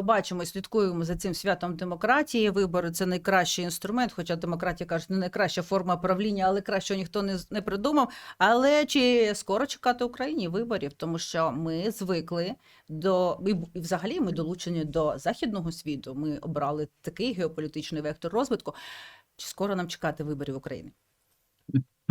ми бачимо і слідкуємо за цим святом демократії. Вибори це найкращий інструмент, хоча демократія кажуть, не найкраща форма правління, але кращого ніхто не, не придумав. Але чи скоро чекати Україні виборів? Тому що ми звикли до і взагалі ми долучені до західного світу. Ми обрали такий геополітичний вектор розвитку. Чи скоро нам чекати виборів України?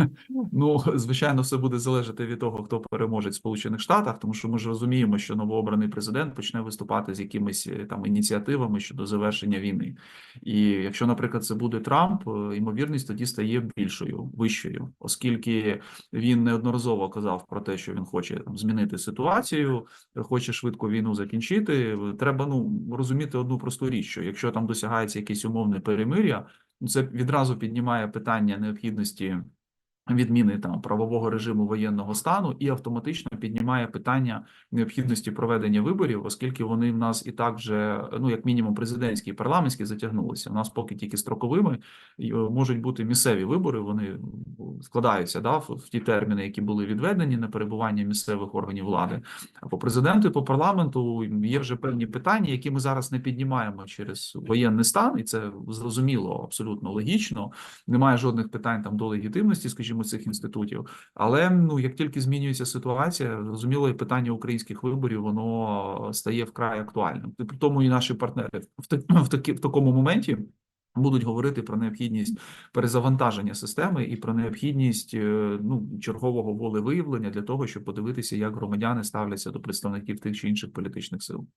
Ну, звичайно, все буде залежати від того, хто переможе в Сполучених Штатах, тому що ми ж розуміємо, що новообраний президент почне виступати з якимись е, там ініціативами щодо завершення війни. І якщо, наприклад, це буде Трамп, е, ймовірність тоді стає більшою, вищою, оскільки він неодноразово казав про те, що він хоче там змінити ситуацію, хоче швидко війну закінчити. Треба ну розуміти одну просту річ, що якщо там досягається якесь умовне перемир'я, ну, це відразу піднімає питання необхідності відміни там правового режиму воєнного стану і автоматично піднімає питання необхідності проведення виборів, оскільки вони в нас і так вже ну як мінімум президентські і парламентські затягнулися. У нас поки тільки строковими е, можуть бути місцеві вибори. Вони складаються да в ті терміни, які були відведені на перебування місцевих органів влади. А по президенту і по парламенту є вже певні питання, які ми зараз не піднімаємо через воєнний стан, і це зрозуміло абсолютно логічно немає жодних питань там до легітимності, скажімо, цих інститутів. Але ну як тільки змінюється ситуація, зрозуміло, і питання українських виборів воно стає вкрай актуальним. При тому і наші партнери в в такі в такому моменті. Будуть говорити про необхідність перезавантаження системи і про необхідність е, ну чергового волевиявлення для того, щоб подивитися, як громадяни ставляться до представників тих чи інших політичних сил.